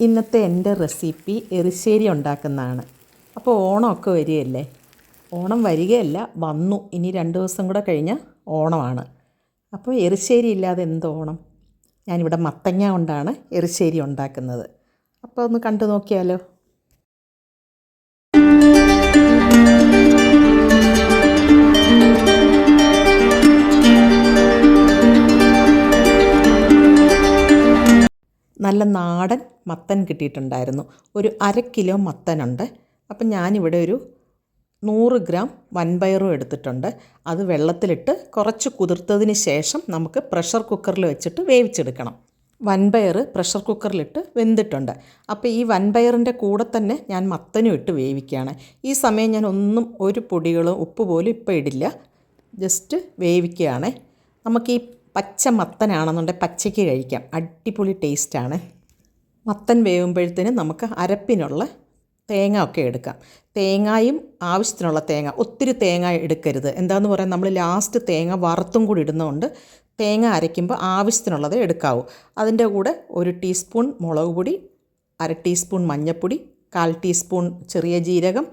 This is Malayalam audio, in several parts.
ഇന്നത്തെ എന്റെ റെസിപ്പി എറിശ്ശേരി ഉണ്ടാക്കുന്നതാണ്. അപ്പോൾ ഓണമൊക്കെ വരികയല്ലേ? ഓണം വരികയല്ല വന്നു. ഇനി രണ്ട് ദിവസം കൂടെ കഴിഞ്ഞാൽ ഓണമാണ്. അപ്പോൾ എറിശ്ശേരി ഇല്ലാതെ എന്ത് ഓണം? ഞാനിവിടെ മത്തങ്ങ കൊണ്ടാണ് എറിശ്ശേരി ഉണ്ടാക്കുന്നത്. അപ്പോൾ ഒന്ന് കണ്ടു നോക്കിയാലോ? നല്ല നാടൻ മത്തൻ കിട്ടിയിട്ടുണ്ടായിരുന്നു. ഒരു അര കിലോ മത്തനുണ്ട്. അപ്പം ഞാനിവിടെ ഒരു നൂറ് ഗ്രാം വൻപയറും എടുത്തിട്ടുണ്ട്. അത് വെള്ളത്തിലിട്ട് കുറച്ച് കുതിർത്തതിന് ശേഷം നമുക്ക് പ്രഷർ കുക്കറിൽ വെച്ചിട്ട് വേവിച്ചെടുക്കണം. വൻപയർ പ്രഷർ കുക്കറിലിട്ട് വെന്തിട്ടുണ്ട്. അപ്പോൾ ഈ വൻപയറിന്റെ കൂടെ തന്നെ ഞാൻ മത്തനും ഇട്ട് വേവിക്കുകയാണ്. ഈ സമയം ഞാൻ ഒന്നും ഒരു പൊടികളും ഉപ്പ് പോലും ഇപ്പോൾ ഇടില്ല. ജസ്റ്റ് വേവിക്കുകയാണ്. നമുക്ക് ഈ പച്ച മത്തനാണെന്നുണ്ടെങ്കിൽ പച്ചയ്ക്ക് കഴിക്കാം. അടിപൊളി ടേസ്റ്റാണ്. മത്തൻ വേവുമ്പോഴത്തേന് നമുക്ക് അരപ്പിനുള്ള തേങ്ങ ഒക്കെ എടുക്കാം. തേങ്ങയും ആവശ്യത്തിനുള്ള തേങ്ങ. ഒത്തിരി തേങ്ങ എടുക്കരുത്. എന്താണെന്ന് പറയാൻ നമ്മൾ ലാസ്റ്റ് തേങ്ങ വറുത്തും കൂടി ഇടുന്നതുകൊണ്ട് തേങ്ങ അരയ്ക്കുമ്പോൾ ആവശ്യത്തിനുള്ളത് എടുക്കാവൂ. അതിന്റെ കൂടെ ഒരു ടീസ്പൂൺ മുളക് പൊടി അര ടീസ്പൂൺ മഞ്ഞൾപ്പൊടി കാൽ ടീസ്പൂൺ ചെറിയ ജീരകം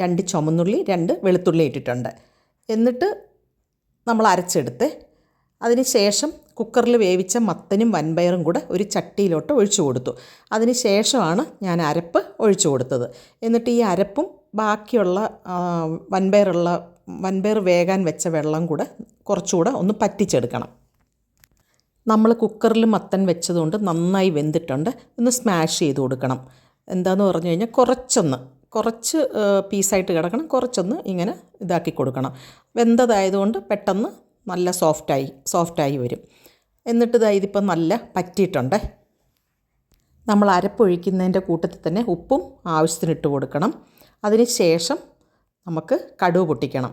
രണ്ട് ചുമന്നുള്ളി രണ്ട് വെളുത്തുള്ളി ഇട്ടിട്ടുണ്ട്. എന്നിട്ട് നമ്മൾ അരച്ചെടുത്ത് അതിന് ശേഷം കുക്കറിൽ വേവിച്ച മത്തനും വൻപയറും കൂടെ ഒരു ചട്ടിയിലോട്ട് ഒഴിച്ചു കൊടുത്തു. അതിന് ശേഷമാണ് ഞാൻ അരപ്പ് ഒഴിച്ചു കൊടുത്തത്. എന്നിട്ട് ഈ അരപ്പും ബാക്കിയുള്ള വൻപയറുള്ള വൻപയർ വേകാൻ വെച്ച വെള്ളം കൂടെ കുറച്ചുകൂടെ ഒന്ന് പറ്റിച്ചെടുക്കണം. നമ്മൾ കുക്കറിൽ മത്തൻ വെച്ചതുകൊണ്ട് നന്നായി വെന്തിട്ടുണ്ട്. ഒന്ന് സ്മാഷ് ചെയ്ത് കൊടുക്കണം. എന്താന്ന് പറഞ്ഞു കഴിഞ്ഞാൽ കുറച്ചൊന്ന് കുറച്ച് പീസായിട്ട് കിടക്കണം. കുറച്ചൊന്ന് ഇങ്ങനെ ഇതാക്കി കൊടുക്കണം. വെന്തതായതുകൊണ്ട് പെട്ടെന്ന് നല്ല സോഫ്റ്റായി സോഫ്റ്റായി വരും. എന്നിട്ട് ഇതാ ഇതിപ്പം നല്ല പറ്റിയിട്ടുണ്ട്. നമ്മൾ അരപ്പൊഴിക്കുന്നതിന്റെ കൂട്ടത്തിൽ തന്നെ ഉപ്പും ആവശ്യത്തിന് ഇട്ട് കൊടുക്കണം. അതിന് ശേഷം നമുക്ക് കടുവ് പൊട്ടിക്കണം.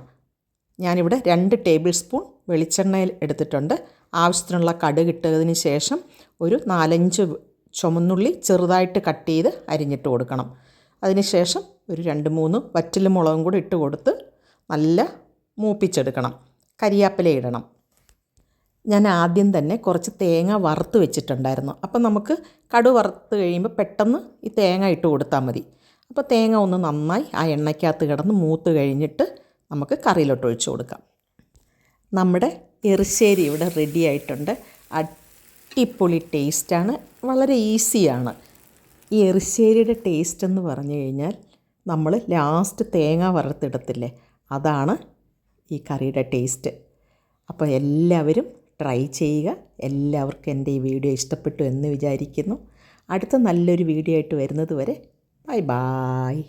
ഞാനിവിടെ രണ്ട് ടേബിൾ സ്പൂൺ വെളിച്ചെണ്ണയിൽ എടുത്തിട്ടുണ്ട്. ആവശ്യത്തിനുള്ള കടുക് ഇട്ടതിന് ശേഷം ഒരു നാലഞ്ച് ചുമന്നുള്ളി ചെറുതായിട്ട് കട്ട് ചെയ്ത് അരിഞ്ഞിട്ട് കൊടുക്കണം. അതിന് ശേഷം ഒരു രണ്ട് മൂന്ന് വറ്റൽ മുളകും കൂടി ഇട്ട് കൊടുത്ത് നല്ല മൂപ്പിച്ചെടുക്കണം. കരിയാപ്പില ഇടണം. ഞാൻ ആദ്യം തന്നെ കുറച്ച് തേങ്ങ വറുത്ത് വെച്ചിട്ടുണ്ടായിരുന്നു. അപ്പം നമുക്ക് കടു വറുത്ത് കഴിയുമ്പോൾ പെട്ടെന്ന് ഈ തേങ്ങ ഇട്ട് കൊടുത്താൽ മതി. അപ്പോൾ തേങ്ങ ഒന്ന് നന്നായി ആ എണ്ണയ്ക്കകത്ത് കിടന്ന് മൂത്ത് കഴിഞ്ഞിട്ട് നമുക്ക് കറിയിലോട്ട് ഒഴിച്ചു കൊടുക്കാം. നമ്മുടെ എറിശ്ശേരി ഇവിടെ റെഡി ആയിട്ടുണ്ട്. അടിപൊളി ടേസ്റ്റാണ് വളരെ ഈസിയാണ് ഈ എറിശ്ശേരിയുടെ ടേസ്റ്റ് എന്ന് പറഞ്ഞു കഴിഞ്ഞാൽ നമ്മൾ ലാസ്റ്റ് തേങ്ങ വറുത്തിടത്തില്ലേ അതാണ് ഈ കറിയുടെ ടേസ്റ്റ് അപ്പോൾ എല്ലാവരും ട്രൈ ചെയ്യുക. എല്ലാവർക്കും എന്റെ ഈ വീഡിയോ ഇഷ്ടപ്പെട്ടു എന്ന് വിചാരിക്കുന്നു. അടുത്ത നല്ലൊരു വീഡിയോ ആയിട്ട് വരുന്നത് വരെ ബൈ ബായ്